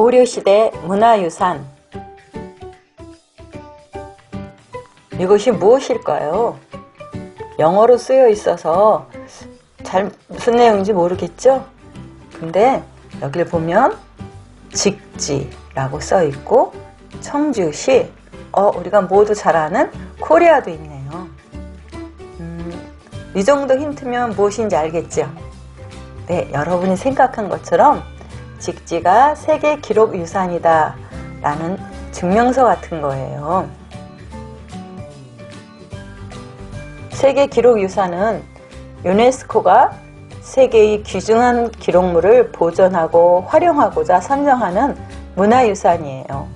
고려시대 문화유산 이것이 무엇일까요? 영어로 쓰여 있어서 잘 무슨 내용인지 모르겠죠? 근데 여기를 보면 직지라고 써 있고 청주시 어 우리가 모두 잘 아는 코리아도 있네요. 음, 이 정도 힌트면 무엇인지 알겠죠? 네, 여러분이 생각한 것처럼 직지가 세계 기록 유산이다 라는 증명서 같은 거예요. 세계 기록 유산은 유네스코가 세계의 귀중한 기록물을 보존하고 활용하고자 선정하는 문화유산이에요.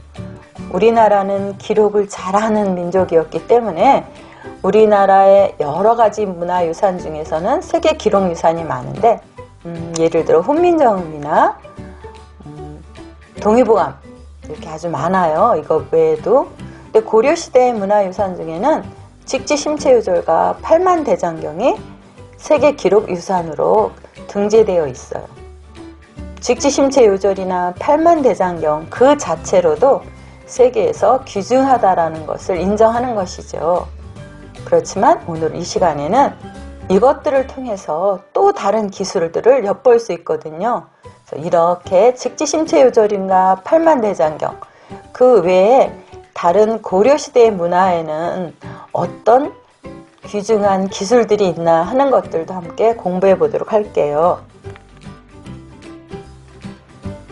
우리나라는 기록을 잘하는 민족이었기 때문에 우리나라의 여러 가지 문화유산 중에서는 세계 기록유산이 많은데 음, 예를 들어 훈민정음이나 음, 동의보감 이렇게 아주 많아요. 이거 외에도 근데 고려시대의 문화유산 중에는 직지심체유절과 팔만대장경이 세계 기록 유산으로 등재되어 있어요. 직지심체유절이나 팔만대장경 그 자체로도 세계에서 귀중하다라는 것을 인정하는 것이죠. 그렇지만 오늘 이 시간에는 이것들을 통해서 또 다른 기술들을 엿볼 수 있거든요. 이렇게 직지심체유절인가 팔만대장경 그 외에 다른 고려시대의 문화에는 어떤 귀중한 기술들이 있나 하는 것들도 함께 공부해 보도록 할게요.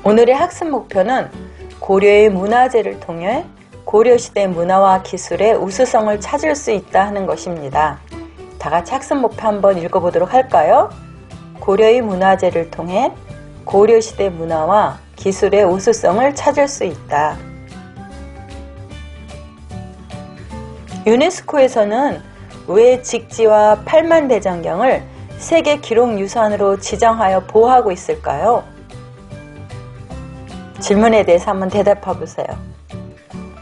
오늘의 학습 목표는 고려의 문화재를 통해 고려시대 문화와 기술의 우수성을 찾을 수 있다 하는 것입니다. 다 같이 학습 목표 한번 읽어보도록 할까요? 고려의 문화재를 통해 고려시대 문화와 기술의 우수성을 찾을 수 있다. 유네스코에서는 왜 직지와 팔만대장경을 세계 기록 유산으로 지정하여 보호하고 있을까요? 질문에 대해서 한번 대답해 보세요.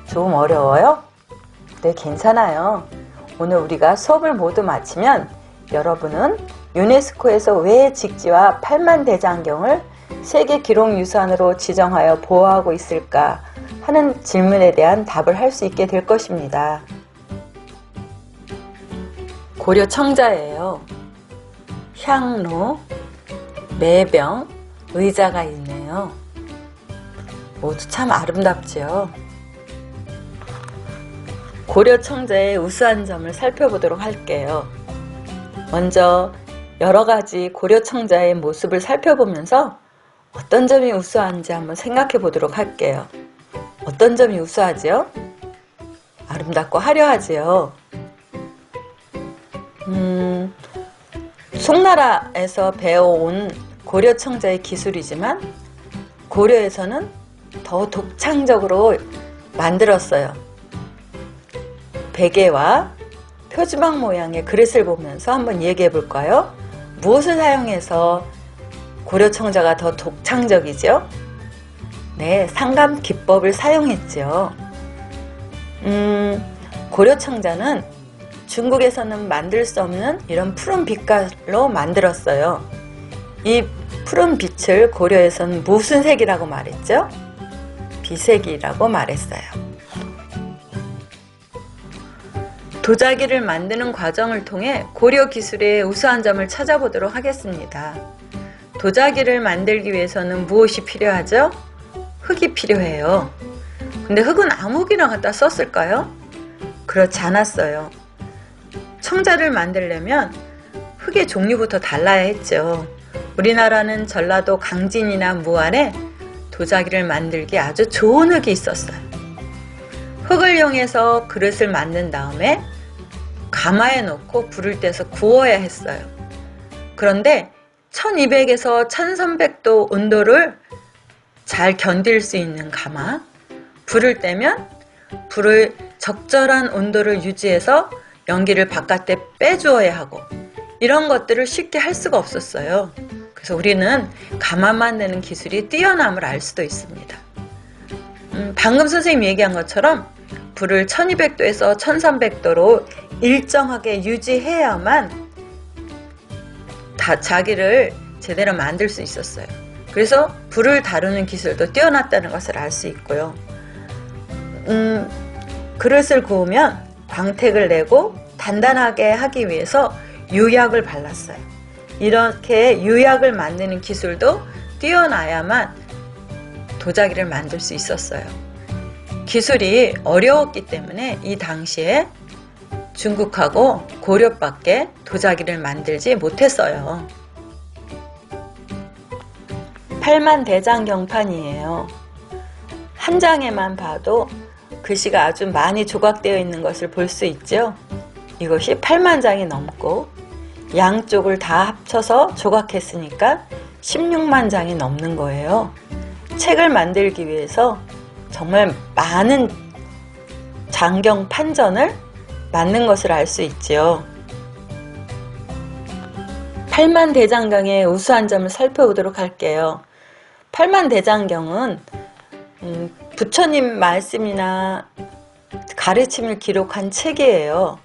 조금 어려워요? 네, 괜찮아요. 오늘 우리가 수업을 모두 마치면 여러분은 유네스코에서 왜 직지와 팔만대장경을 세계 기록 유산으로 지정하여 보호하고 있을까 하는 질문에 대한 답을 할 수 있게 될 것입니다. 고려 청자예요. 향로, 매병, 의자가 있네요. 모두 참 아름답지요. 고려 청자의 우수한 점을 살펴보도록 할게요. 먼저 여러 가지 고려 청자의 모습을 살펴보면서 어떤 점이 우수한지 한번 생각해 보도록 할게요. 어떤 점이 우수하지요? 아름답고 화려하지요. 음, 송나라에서 배워온 고려 청자의 기술이지만 고려에서는 더 독창적으로 만들었어요. 베개와 표지방 모양의 그릇을 보면서 한번 얘기해 볼까요? 무엇을 사용해서 고려 청자가 더 독창적이죠? 네, 상감 기법을 사용했죠. 음, 고려 청자는 중국에서는 만들 수 없는 이런 푸른 빛깔로 만들었어요. 이 푸른 빛을 고려에서는 무슨 색이라고 말했죠? 비색이라고 말했어요. 도자기를 만드는 과정을 통해 고려 기술의 우수한 점을 찾아보도록 하겠습니다. 도자기를 만들기 위해서는 무엇이 필요하죠? 흙이 필요해요. 근데 흙은 아무 흙이나 갖다 썼을까요? 그렇지 않았어요. 청자를 만들려면 흙의 종류부터 달라야 했죠. 우리나라는 전라도 강진이나 무안에 도자기를 만들기 아주 좋은 흙이 있었어요. 흙을 이용해서 그릇을 만든 다음에 가마에 넣고 불을 떼서 구워야 했어요. 그런데 1200에서 1300도 온도를 잘 견딜 수 있는 가마, 불을 떼면 불을 적절한 온도를 유지해서 연기를 바깥에 빼주어야 하고 이런 것들을 쉽게 할 수가 없었어요. 그래서 우리는 가만 만드는 기술이 뛰어남을 알 수도 있습니다. 음, 방금 선생님 얘기한 것처럼 불을 1200도에서 1300도로 일정하게 유지해야만 다 자기를 제대로 만들 수 있었어요. 그래서 불을 다루는 기술도 뛰어났다는 것을 알 수 있고요. 음, 그릇을 구우면 광택을 내고 단단하게 하기 위해서 유약을 발랐어요. 이렇게 유약을 만드는 기술도 뛰어나야만 도자기를 만들 수 있었어요. 기술이 어려웠기 때문에 이 당시에 중국하고 고려밖에 도자기를 만들지 못했어요. 팔만대장 경판이에요. 한 장에만 봐도 글씨가 아주 많이 조각되어 있는 것을 볼 수 있죠. 이것이 8만 장이 넘고 양쪽을 다 합쳐서 조각했으니까 16만 장이 넘는 거예요. 책을 만들기 위해서 정말 많은 장경 판전을 맞는 것을 알 수 있지요. 8만 대장경의 우수한 점을 살펴보도록 할게요. 8만 대장경은 음, 부처님 말씀이나 가르침을 기록한 책이에요.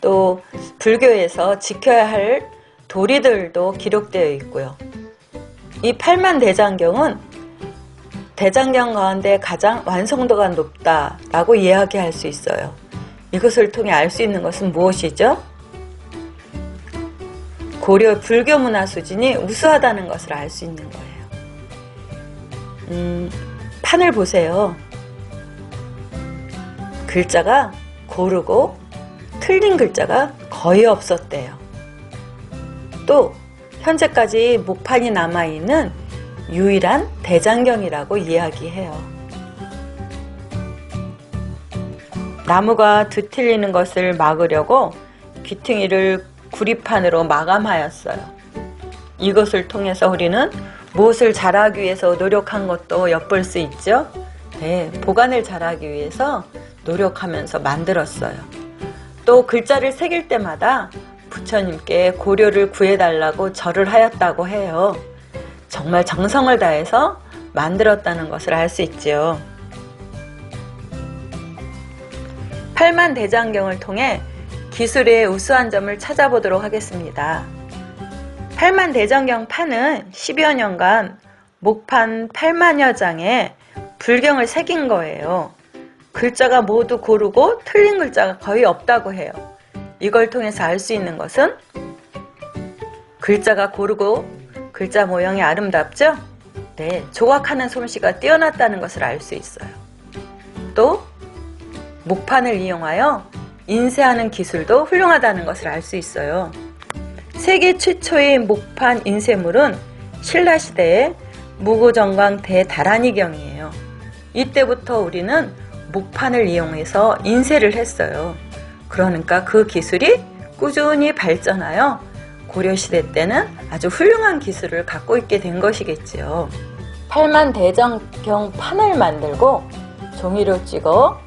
또 불교에서 지켜야 할 도리들도 기록되어 있고요. 이 8만 대장경은 대장경 가운데 가장 완성도가 높다라고 이야기할 수 있어요. 이것을 통해 알 수 있는 것은 무엇이죠? 고려 불교 문화 수준이 우수하다는 것을 알 수 있는 거예요. 음, 판을 보세요. 글자가 고르고 틀린 글자가 거의 없었대요. 또 현재까지 목판이 남아있는 유일한 대장경이라고 이야기해요. 나무가 뒤틀리는 것을 막으려고 귀퉁이를 구리판으로 마감하였어요. 이것을 통해서 우리는 무엇을 잘하기 위해서 노력한 것도 엿볼 수 있죠. 네, 보관을 잘하기 위해서 노력하면서 만들었어요. 또 글자를 새길 때마다 부처님께 고려를 구해달라고 절을 하였다고 해요. 정말 정성을 다해서 만들었다는 것을 알 수 있지요. 팔만 대장경을 통해 기술의 우수한 점을 찾아보도록 하겠습니다. 팔만 대장경 판은 10여 년간 목판 8만여 장에 불경을 새긴 거예요. 글자가 모두 고르고 틀린 글자가 거의 없다고 해요. 이걸 통해서 알 수 있는 것은 글자가 고르고 글자 모양이 아름답죠? 네, 조각하는 솜씨가 뛰어났다는 것을 알 수 있어요. 또 목판을 이용하여 인쇄하는 기술도 훌륭하다는 것을 알 수 있어요. 세계 최초의 목판 인쇄물은 신라시대의 무구정광 대다란이경이에요. 이때부터 우리는 목판을 이용해서 인쇄를 했어요. 그러니까 그 기술이 꾸준히 발전하여 고려시대 때는 아주 훌륭한 기술을 갖고 있게 된 것이겠지요. 팔만 대정경 판을 만들고 종이로 찍어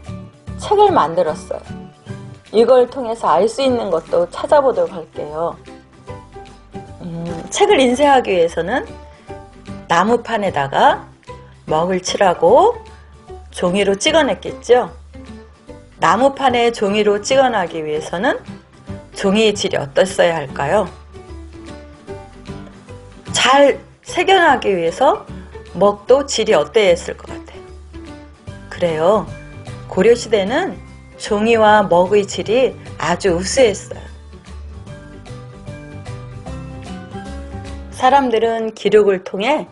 책을 만들었어요. 이걸 통해서 알 수 있는 것도 찾아보도록 할게요. 음, 책을 인쇄하기 위해서는 나무판에다가 먹을 칠하고 종이로 찍어냈겠죠. 나무판에 종이로 찍어나기 위해서는 종이의 질이 어떻어야 할까요? 잘 새겨나기 위해서 먹도 질이 어때야 했을 것 같아요. 그래요. 고려시대는 종이와 먹의 질이 아주 우수했어요. 사람들은 기록을 통해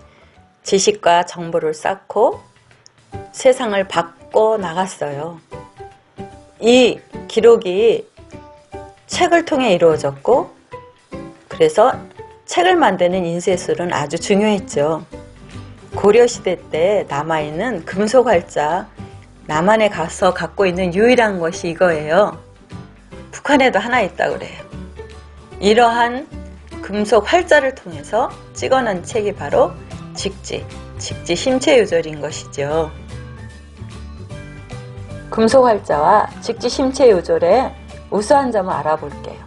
지식과 정보를 쌓고 세상을 바꿔 나갔어요. 이 기록이 책을 통해 이루어졌고, 그래서 책을 만드는 인쇄술은 아주 중요했죠. 고려시대 때 남아있는 금속 활자, 남한에 가서 갖고 있는 유일한 것이 이거예요. 북한에도 하나 있다고 그래요. 이러한 금속 활자를 통해서 찍어낸 책이 바로 직지, 직지 심체 요절인 것이죠. 금속 활자와 직지 심체 요절의 우수한 점을 알아볼게요.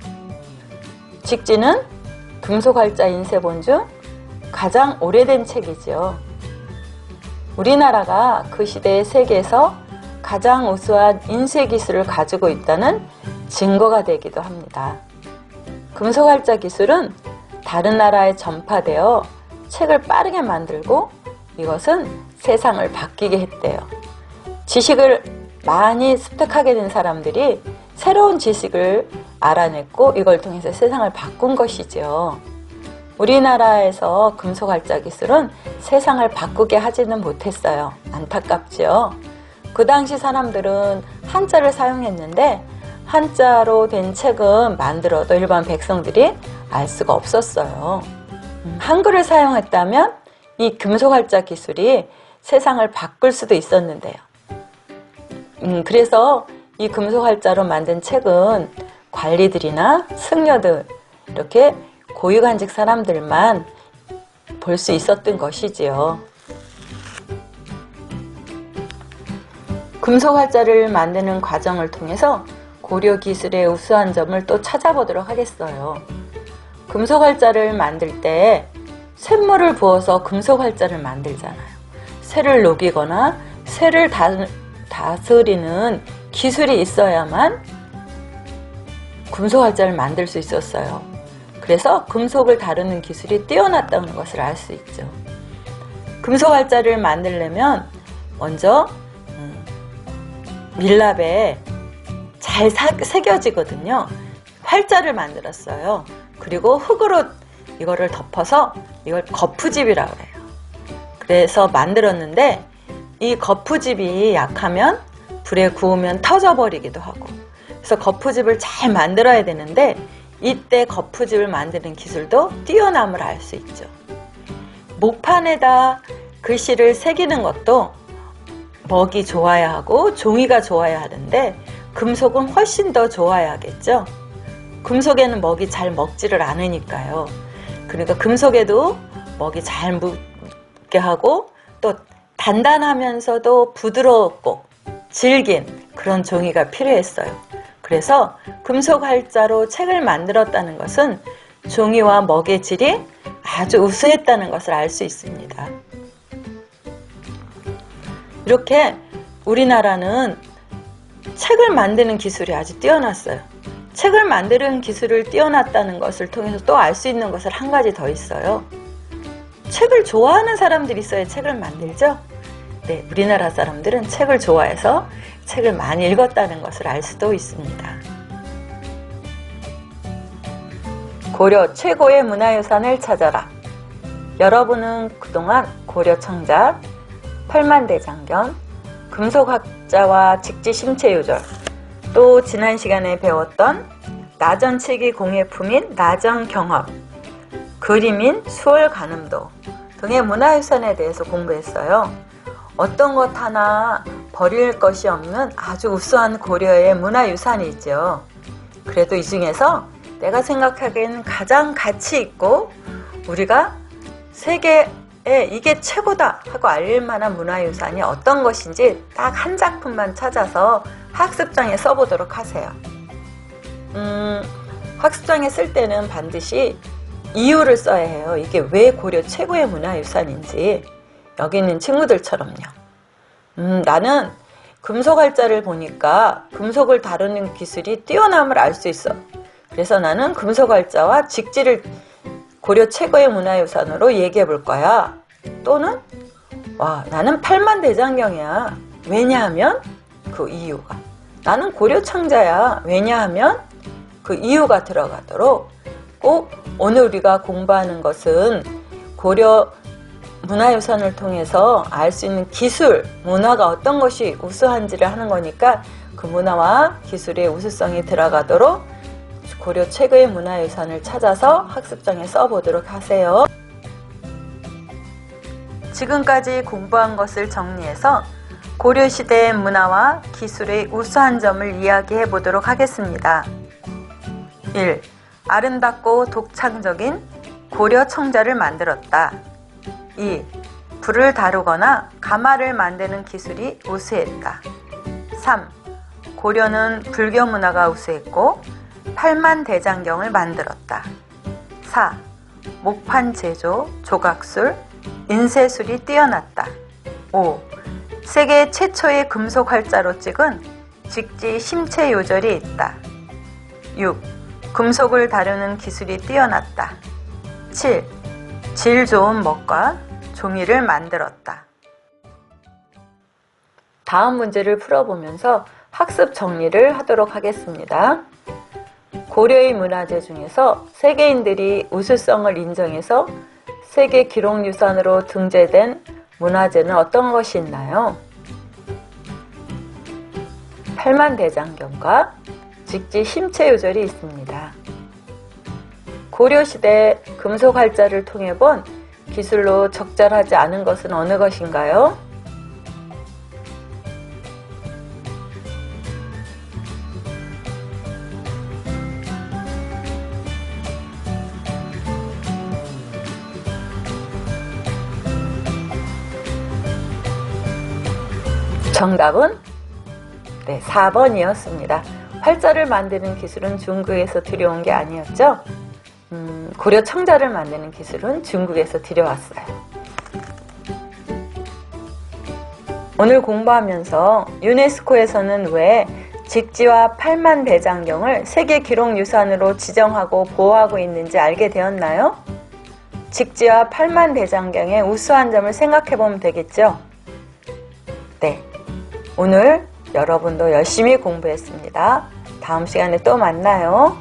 직지는 금속 활자 인쇄본 중 가장 오래된 책이죠. 우리나라가 그 시대의 세계에서 가장 우수한 인쇄 기술을 가지고 있다는 증거가 되기도 합니다. 금속 활자 기술은 다른 나라에 전파되어 책을 빠르게 만들고 이것은 세상을 바뀌게 했대요. 지식을 많이 습득하게 된 사람들이 새로운 지식을 알아냈고 이걸 통해서 세상을 바꾼 것이죠. 우리나라에서 금속활자 기술은 세상을 바꾸게 하지는 못했어요. 안타깝죠. 그 당시 사람들은 한자를 사용했는데 한자로 된 책은 만들어도 일반 백성들이 알 수가 없었어요. 음, 한글을 사용했다면 이 금속활자 기술이 세상을 바꿀 수도 있었는데요. 음, 그래서 이 금속활자로 만든 책은 관리들이나 승려들 이렇게 고위관직 사람들만 볼 수 있었던 것이지요. 금속활자를 만드는 과정을 통해서 고려 기술의 우수한 점을 또 찾아보도록 하겠어요. 금속활자를 만들 때 쇳물을 부어서 금속활자를 만들잖아요. 쇠를 녹이거나 쇠를 다, 다스리는 기술이 있어야만 금속활자를 만들 수 있었어요. 그래서 금속을 다루는 기술이 뛰어났다는 것을 알 수 있죠. 금속활자를 만들려면 먼저 음, 밀랍에 잘 사, 새겨지거든요. 활자를 만들었어요. 그리고 흙으로 이거를 덮어서 이걸 거푸집이라고 해요. 그래서 만들었는데 이 거푸집이 약하면 불에 구우면 터져버리기도 하고 그래서 거푸집을 잘 만들어야 되는데 이때 거푸집을 만드는 기술도 뛰어남을 알 수 있죠. 목판에다 글씨를 새기는 것도 먹이 좋아야 하고 종이가 좋아야 하는데 금속은 훨씬 더 좋아야 하겠죠. 금속에는 먹이 잘 먹지를 않으니까요. 그러니까 금속에도 먹이 잘 묻게 하고 또 단단하면서도 부드럽고 질긴 그런 종이가 필요했어요. 그래서 금속 활자로 책을 만들었다는 것은 종이와 먹의 질이 아주 우수했다는 것을 알 수 있습니다. 이렇게 우리나라는 책을 만드는 기술이 아주 뛰어났어요. 책을 만드는 기술을 뛰어났다는 것을 통해서 또 알 수 있는 것을 한 가지 더 있어요. 책을 좋아하는 사람들이 있어야 책을 만들죠? 네, 우리나라 사람들은 책을 좋아해서 책을 많이 읽었다는 것을 알 수도 있습니다. 고려 최고의 문화유산을 찾아라. 여러분은 그동안 고려 청자, 팔만대장견, 금속학자와 직지심체요절, 또 지난 시간에 배웠던 나전치기 공예품인 나전경험, 그림인 수월가늠도 등의 문화유산에 대해서 공부했어요. 어떤 것 하나 버릴 것이 없는 아주 우수한 고려의 문화유산이죠. 그래도 이 중에서 내가 생각하기에는 가장 가치 있고 우리가 세계 에 이게 최고다 하고 알릴 만한 문화유산이 어떤 것인지 딱 한 작품만 찾아서 학습장에 써보도록 하세요. 음, 학습장에 쓸 때는 반드시 이유를 써야 해요. 이게 왜 고려 최고의 문화유산인지 여기 있는 친구들처럼요. 음, 나는 금속활자를 보니까 금속을 다루는 기술이 뛰어남을 알 수 있어. 그래서 나는 금속활자와 직지를 고려 최고의 문화유산으로 얘기해 볼 거야. 또는 와 나는 팔만 대장경이야. 왜냐하면 그 이유가 나는 고려 창자야. 왜냐하면 그 이유가 들어가도록 꼭 오늘 우리가 공부하는 것은 고려 문화유산을 통해서 알 수 있는 기술, 문화가 어떤 것이 우수한지를 하는 거니까 그 문화와 기술의 우수성이 들어가도록 고려 최고의 문화유산을 찾아서 학습장에 써보도록 하세요. 지금까지 공부한 것을 정리해서 고려시대의 문화와 기술의 우수한 점을 이야기해 보도록 하겠습니다. 1. 아름답고 독창적인 고려 청자를 만들었다. 2. 불을 다루거나 가마를 만드는 기술이 우수했다. 3. 고려는 불교 문화가 우수했고 팔만대장경을 만들었다. 4. 목판 제조, 조각술, 인쇄술이 뛰어났다. 5. 세계 최초의 금속 활자로 찍은 직지 심체 요절이 있다. 6. 금속을 다루는 기술이 뛰어났다. 7. 질 좋은 먹과 종이를 만들었다. 다음 문제를 풀어보면서 학습 정리를 하도록 하겠습니다. 고려의 문화재 중에서 세계인들이 우수성을 인정해서 세계 기록유산으로 등재된 문화재는 어떤 것이 있나요? 팔만대장경과 직지 심체유절이 있습니다. 고려시대 금속 활자를 통해 본 기술로 적절하지 않은 것은 어느 것인가요? 정답은 네, 4번이었습니다. 활자를 만드는 기술은 중국에서 들여온 게 아니었죠? 음, 고려 청자를 만드는 기술은 중국에서 들여왔어요. 오늘 공부하면서 유네스코에서는 왜 직지와 팔만 대장경을 세계 기록 유산으로 지정하고 보호하고 있는지 알게 되었나요? 직지와 팔만 대장경의 우수한 점을 생각해 보면 되겠죠? 네. 오늘 여러분도 열심히 공부했습니다. 다음 시간에 또 만나요.